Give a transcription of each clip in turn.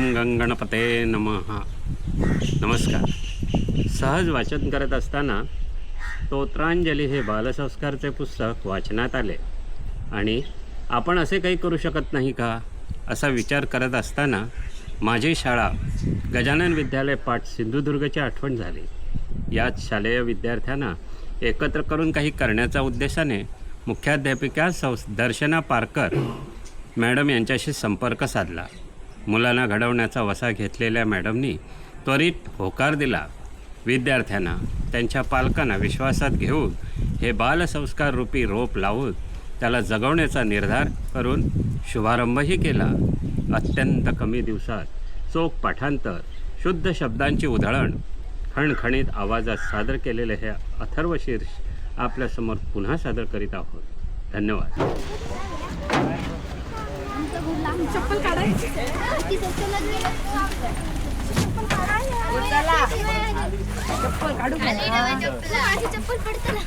ओम गंगणपते नमः. नमस्कार. सहज वाचन करत असताना तोत्रांजली हे बालसंस्कारचे पुस्तक वाचनात आले. आणि आपण असे काही करू शकत नाही का? असा विचार करत असताना माझी शाळा गजानन विद्यालय पाठ सिंधुदुर्गची आठवण झाली. याच शालेय विद्यार्थ्यांना एकत्र करून काही करण्याच्या उद्देशाने मुख्याध्यापिका संस दर्शना पारकर मॅडम यांच्याशी संपर्क साधला. मुलांना घडवण्याचा वसा घेतलेल्या मॅडमनी त्वरित होकार दिला. विद्यार्थ्यांना त्यांच्या पालकांना विश्वासात घेऊन हे बालसंस्कार रूपी रोप लावून त्याला जगवण्याचा निर्धार करून शुभारंभही केला. अत्यंत कमी दिवसात चोख पाठांतर शुद्ध शब्दांची उधळण खणखणीत आवाजात सादर केलेले हे अथर्व शीर्ष आपल्यासमोर पुन्हा सादर करीत आहोत. धन्यवाद. चप्पल काढायची. चप्पल काढू चप्पल. पडते ना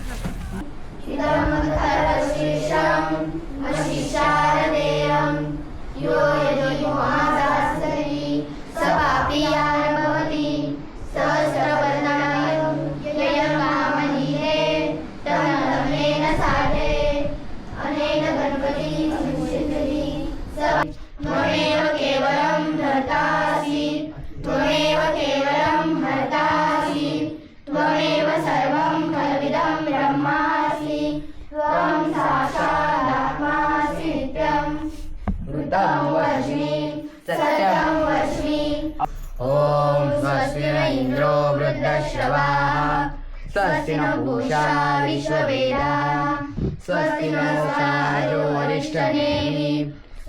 ॐ इन्द्रो वृद्धश्रवाः। स्वस्ति न भूषा विश्ववेदा। स्वस्ति न सारो वरिष्ठनेमि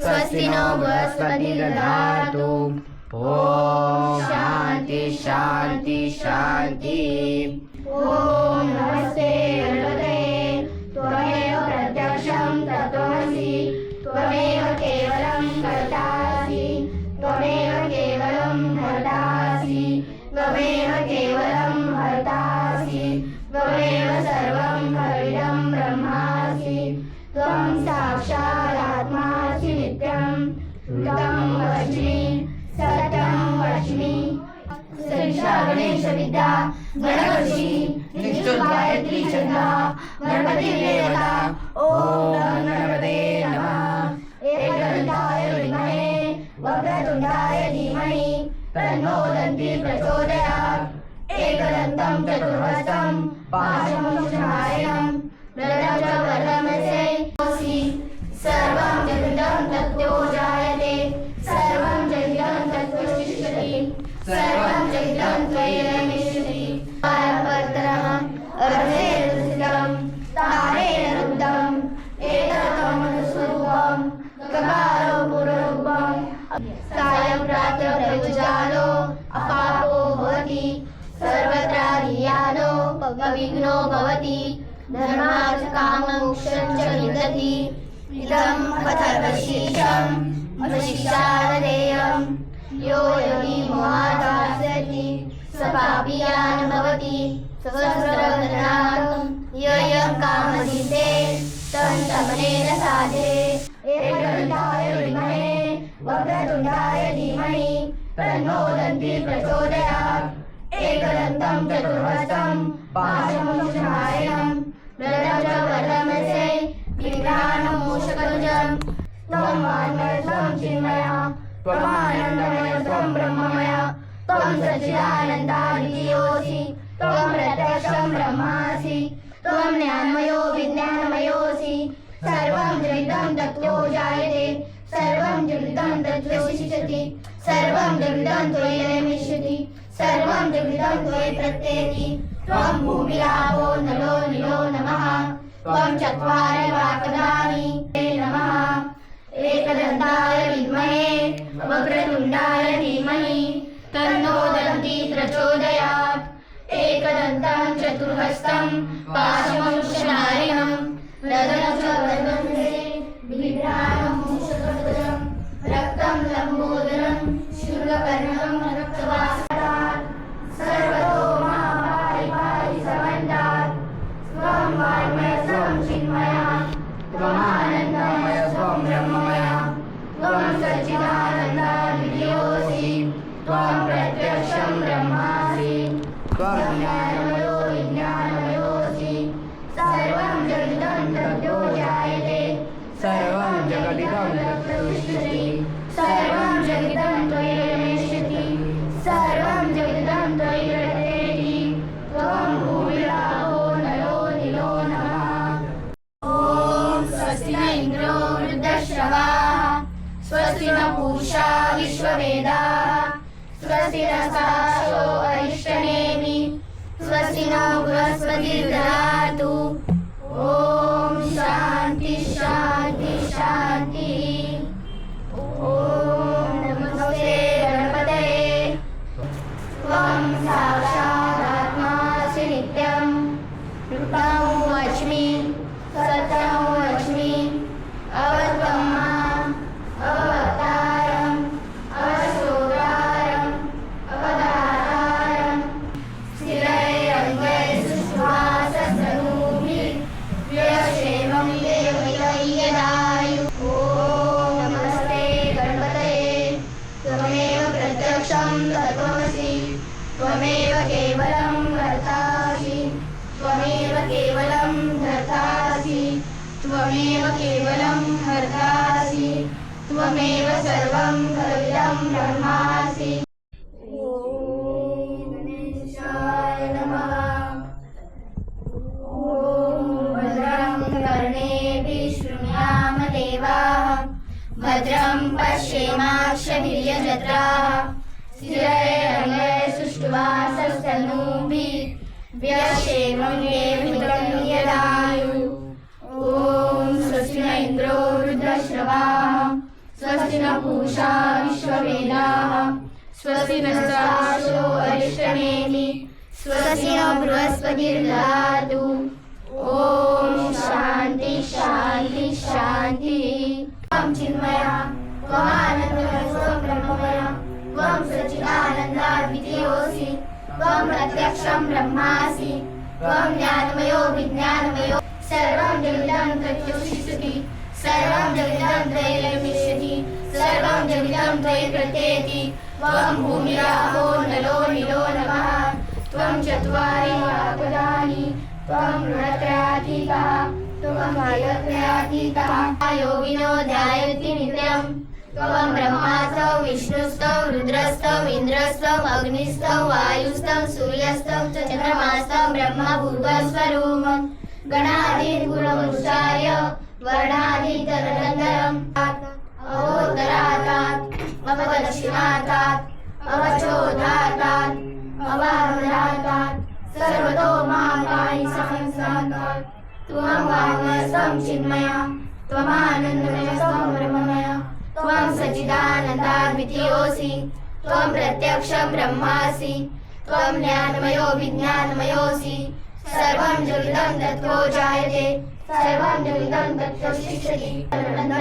स्वस्ति नो बृहस्पति दधातु ॐ शान्ति शान्ति शान्ति। ॐ नमस्ते हृदये त्वमेव प्रत्यक्षं ततोऽसि त्वमेव केवलं त्वमेव केवलं हर्तासि त्वमेव सर्वं हरिदं ब्रह्मासि त्वं साक्षादात्मासि नित्यं तं वच्मि सत्यं वच्मि श्रीशा गणेश विद्या गणऋषी निश्चुत गायत्री छंदा गणपती देवता ओम गणपते नमः। एकदंताय विद्महे वक्रतुंडाय धीमहि तन्नो दन्ति प्रचोदयात्। एकदन्तं चतुर्हस्तं पाशमुषायणं सर्वत्र धियानो विघ्नो भवति धर्मार्थकामोक्षं च विदधति। इदम् अथर्वशीषम् अशिक्षारदेयम् यो योगी मोहादास्यति स पापीयान् भवति। सहस्रवदनात् ययं कामदिते तं तमनेन साधे। एकदन्ताय विद्महे वक्रतुण्डाय धीमहि तन्नो दन्ति प्रचोदयात् एकदन्तं चतुर्हस्तं पाशमुषायणं रदं च त्वं वाङ्मय चिन्मया त्वमानन्दमयसं ब्रह्ममया। त्वं सच्चिदानन्दादियोऽसि त्वं प्रत्यक्षं ब्रह्मासि। त्वं ज्ञानमयो विज्ञानमयोऽसि। सर्वं जगदं तत्त्वो जायते। सर्वं जगदं तत्त्वो सर्वं जगदं त्वयि मिष्यति सर्वं जगदं त्वयि प्रत्येति त्वं भूमिरापो नलो निलो नमः. त्वं चत्वारि वाकदानि ते नमः. एकदन्ताय विद्महे वक्रतुण्डाय धीमहि. तन्नो दन्ति प्रचोदयात्. एकदन्तं चतुर्हस्तं पाशमंशनारिणं. रदनं च सर्वं जगदिदं तत्तिष्ठति सर्वं जगदिदं त्वयि रमेशति सर्वं जगदिदं त्वयि रतेति त्वं भूमिराहो नरो निलो नमः। ॐ स्वस्ति न इन्द्रो वृद्धश्रवाः। स्वस्ति न पूषा विश्ववेदाः। स्वस्ति न साशो अरिष्टनेमि। स्वस्ति नो बृहस्पतिर्ददातु पश्येमाक्षभिर्यजत्राः स्थिरैरङ्गैः सुष्ठुवासस्तनूभिः व्यक्षेमं देवहितं यदायु। ॐ स्वस्ति न इन्द्रो रुद्रश्रवाः स्वस्ति न पूषा विश्ववेदाः स्वस्ति न साशो अरिष्टनेमि स्वस्ति न बृहस्पतिर्ददातु ॐ शान्ति शान्ति शान्तिः। चिन्मया। त्वं सचिदानन्दाद्वितीयोऽसि त्वं प्रत्यक्षं ब्रह्मासि त्वं ज्ञानमयो विज्ञानमयो सर्वं जगदं प्रत्योषिषति सर्वं जगदं त्वयि सर्वं जगदं त्वयि प्रत्येति त्वं भूमिराहो नलो निलो नमः त्वं चत्वारि आपदानि त्वं ऋणत्रयातीतः त्वं भयत्रयातीतः योगिनो ध्यायति नित्यम्। त्वं ब्रह्मास्तौ विष्णुस्तौ रुद्रस्तौ इन्द्रस्तौ अग्निस्तौ वायुस्तौ सूर्यस्तौ च चन्द्रमास्तौ ब्रह्म भूर्भस्वरूपम् गणादिर्गुणमुच्चार्य वर्णादितरनन्तरम् अवोत्तरातात् अवदक्षिणातात् अवचोधातात् अवामरातात् सर्वतो महाकायि संस्थातात् त्वं वाङ्मयस्त्वं चिन्मया त्वमानन्दमयस्त्वं ब्रह्ममया। त्वं सच्चिदानन्दाद्वितीयोऽसि त्वं प्रत्यक्षं ब्रह्मासि त्वं ज्ञानमयो विज्ञानमयोऽसि। सर्वं जगदं तत्त्वो जायते सर्वं जगदं तत्त्वशिष्यति शिक्षति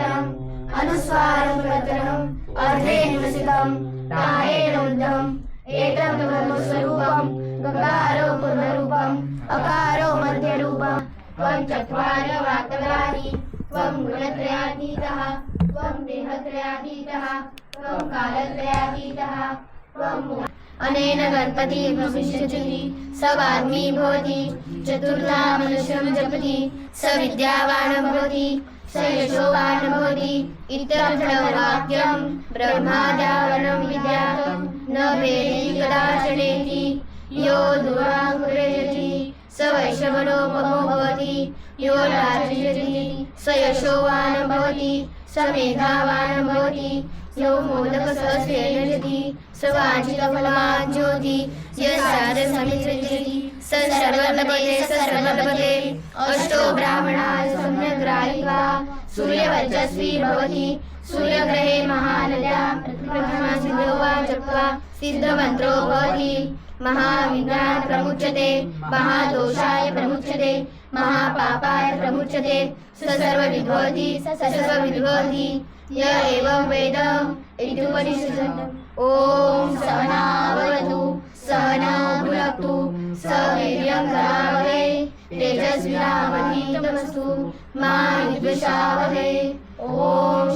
अनुस्वारं प्रकरणम् अर्धेन वसितं तायेन उद्धम् एतं ब्रह्मस्वरूपं गकारो पूर्णरूपम् अकारो मध्यरूपं त्वं चत्वारि वाक्पदानि त्वं गुणत्रयातीतः त्वं देहत्रयातीतः त्वं कालत्रयातीतः त्वं अनेन गणपति भविष्यति स वाग्मी भवति चतुर्नामनुष्यं जपति स विद्यावान् भवति स यशोवान् भवति इत्यर्थवाक्यं ब्रह्मादावनं विद्यातं न वेदेति कदाचनेति यो दुराङ्कुरयति स वैश्रवणोपमो भवति यो राजयति स यशोवान् भवति स मेधावान् भवति यो मोदकसहस्रेणजति स वाञ्छितफलमान् ज्योति। स सर्वलभते स सर्वलभते। अष्टो ब्राह्मणाः सम्यक् ग्राहित्वा सूर्यवर्चस्वी भवति। सूर्यग्रहे महानद्या सिद्धो वा जप्त्वा सिद्धमन्त्रो भवति। महाविज्ञान प्रमुच्यते। महादोषाय प्रमुच्यते। महापापाय प्रमुच्यते स सर्वविद्भवति स सर्वविद्भवति य एवं वेद इत्युपनिषत् ॐ सहनावतु सहना भुनक्तु स वीर्यं करावहे तेजस्विनावधीतमस्तु मा विद्विषावहे ॐ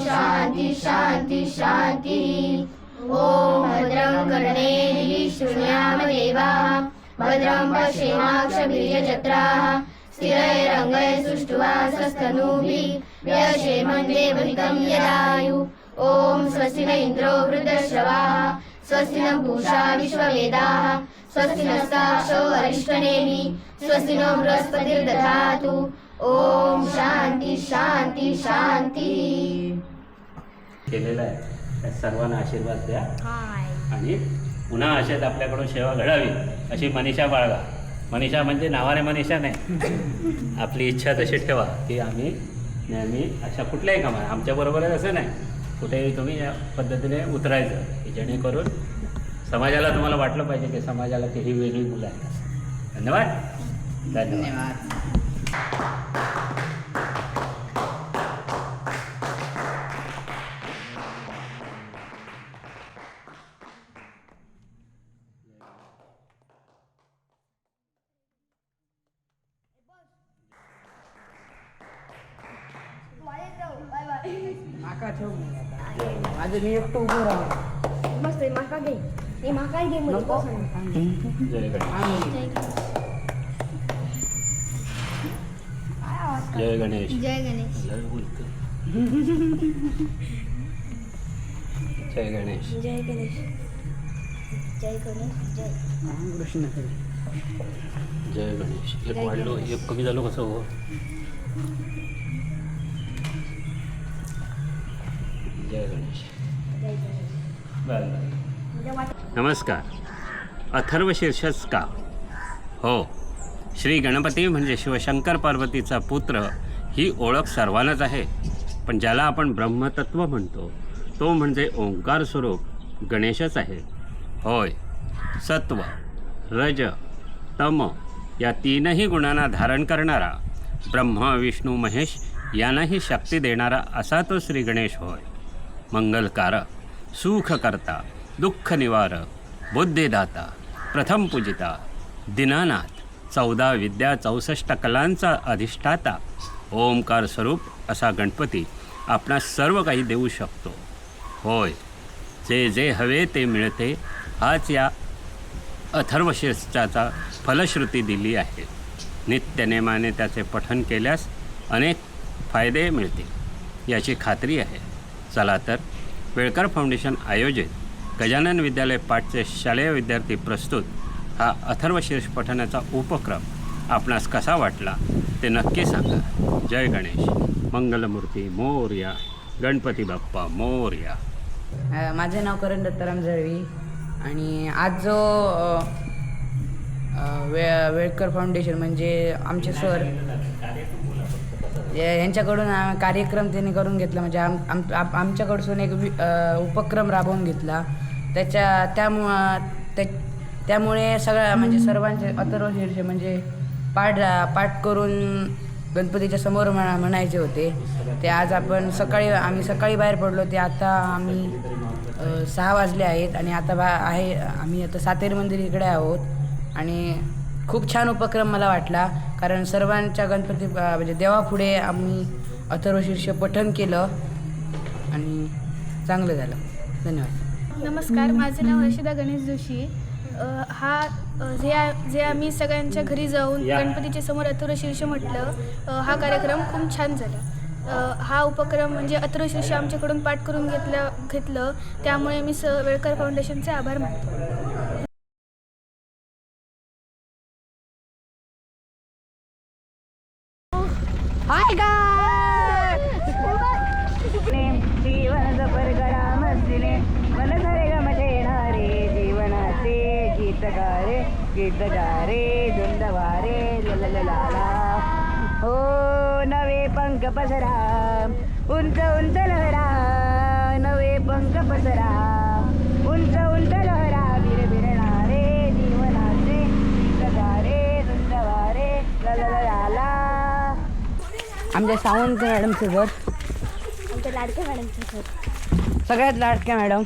शान्ति शान्ति शान्तिः। ॐ भद्रं कर्णेभिः शृणुयाम देवाः। भद्रं पश्येमाक्षभिर्यजत्राः। स्थिरैरङ्गैः सुष्ठुवासस्तनूभिः व्यशेमं देवहितं यदायु। ॐ स्वस्ति न इन्द्रो वृद्धश्रवाः स्वस्ति न पूषा विश्ववेदाः स्वस्ति नस्ताक्षो अरिष्टनेमि स्वस्ति नो बृहस्पतिर्दधातु। ॐ शान्ति शान्ति शान्तिः। केलेलं आहे. त्या सर्वांना आशीर्वाद द्या. हाय. आणि पुन्हा असेच आपल्याकडून सेवा घडावी अशी मनीषा बाळगा. मनीषा म्हणजे नावाने मनीषा नाही. आपली इच्छा तशी ठेवा की आम्ही नेहमी अशा कुठल्याही कामात आमच्याबरोबर आहे असं नाही. कुठेही तुम्ही या पद्धतीने उतरायचं की जेणेकरून समाजाला तुम्हाला वाटलं पाहिजे की समाजाला की ही वेगळी मुलं आहेत. धन्यवाद. धन्यवाद. माझं मी एकटं उभं राहू. मस्त आहे माका घे. हे माका घे नको. जय गणेश आम्ही जय गणेश. जय गणेश. लय बोलतो. जय गणेश. जय गणेश. जय गणेश जय. हरी. जय गणेश. एक वाढलो एक कमी झालो कसं हो? जय गणेश. बरं, नमस्कार. अथर्व शीर्षच का? हो. श्री गणपती म्हणजे शिवशंकर पार्वतीचा पुत्र ही ओळख सर्वांनाच आहे. पण ज्याला आपण ब्रह्मतत्व म्हणतो तो म्हणजे ओंकार स्वरूप गणेशच आहे. होय. सत्व रज तम या तीनही गुणांना धारण करणारा ब्रह्मा विष्णू महेश यांनाही शक्ती देणारा असा तो श्री गणेश होय. मंगलकारक सुखकर्ता दुःख निवारक बुद्धिदाता प्रथम पूजिता दिनानाथ चौदा विद्या चौसष्ट कलांचा अधिष्ठाता ओंकार स्वरूप असा गणपती आपणास सर्व काही देऊ शकतो. होय जे जे हवे ते मिळते हाच या अथर्वशीर्षाचा फलश्रुती दिली आहे. नित्यनेमाने त्याचे पठन केल्यास अनेक फायदे मिळतील याची खात्री आहे. चला तर. वेळकर फाउंडेशन आयोजित. गजानन विद्यालय पाठचे शालेय विद्यार्थी प्रस्तुत. हा अथर्वशीर्ष पठणाचा उपक्रम आपणास कसा वाटला ते नक्की सांगा. जय गणेश. मंगलमूर्ती मोर्या. गणपती बाप्पा मोर्या. माझे नाव करण दत्ताराम जळवी. आणि आज जो वे वेळकर फाउंडेशन म्हणजे आमचे सर यांच्याकडून कार्यक्रम त्यांनी करून घेतला. म्हणजे आम आम आमच्याकडसून एक वि- उपक्रम राबवून घेतला. त्याच्या त्यामु त्या त्यामुळे सगळ्या म्हणजे सर्वांचे अथर्व शीर्षे म्हणजे पाठ पाठ करून गणपतीच्या समोर म्हणा म्हणायचे होते. ते आज आपण सकाळी आम्ही सकाळी बाहेर पडलो. ते आता आम्ही सहा वाजले आहेत आणि आता बा आहे आम्ही आता सातेरी मंदिर इकडे आहोत. आणि खूप छान उपक्रम मला वाटला. कारण सर्वांच्या गणपती म्हणजे देवापुढे आम्ही अथर्वशीर्ष पठण केलं आणि चांगलं झालं. धन्यवाद. नमस्कार माझे नाव रशिदा गणेश जोशी. हा जे जे आम्ही सगळ्यांच्या घरी जाऊन. गणपतीच्या समोर अथर्वशीर्ष म्हटलं हा कार्यक्रम खूप छान झाला. हा उपक्रम म्हणजे अथर्वशीर्ष आमच्याकडून पाठ करून घेतलं घेतलं. त्यामुळे मी स वेळकर फाउंडेशनचे आभार मानतो. जीवन परगडा मस्तीने मन धरे गमत येणारे जीवनाचे गीत गारे गीत गारे धुंदवारे ललललाला हो नवे पंख पसरा उंच उंच लहरा नवे पंख पसरा उंच उंच लहरा बिर बिरणारे जीवनाचे गीत गारे धुंदवारे ललललाला आमच्या सावंत मॅडमचं घर. आमच्या लाडक्या मॅडमचं सर सगळ्यात लाडक्या मॅडम.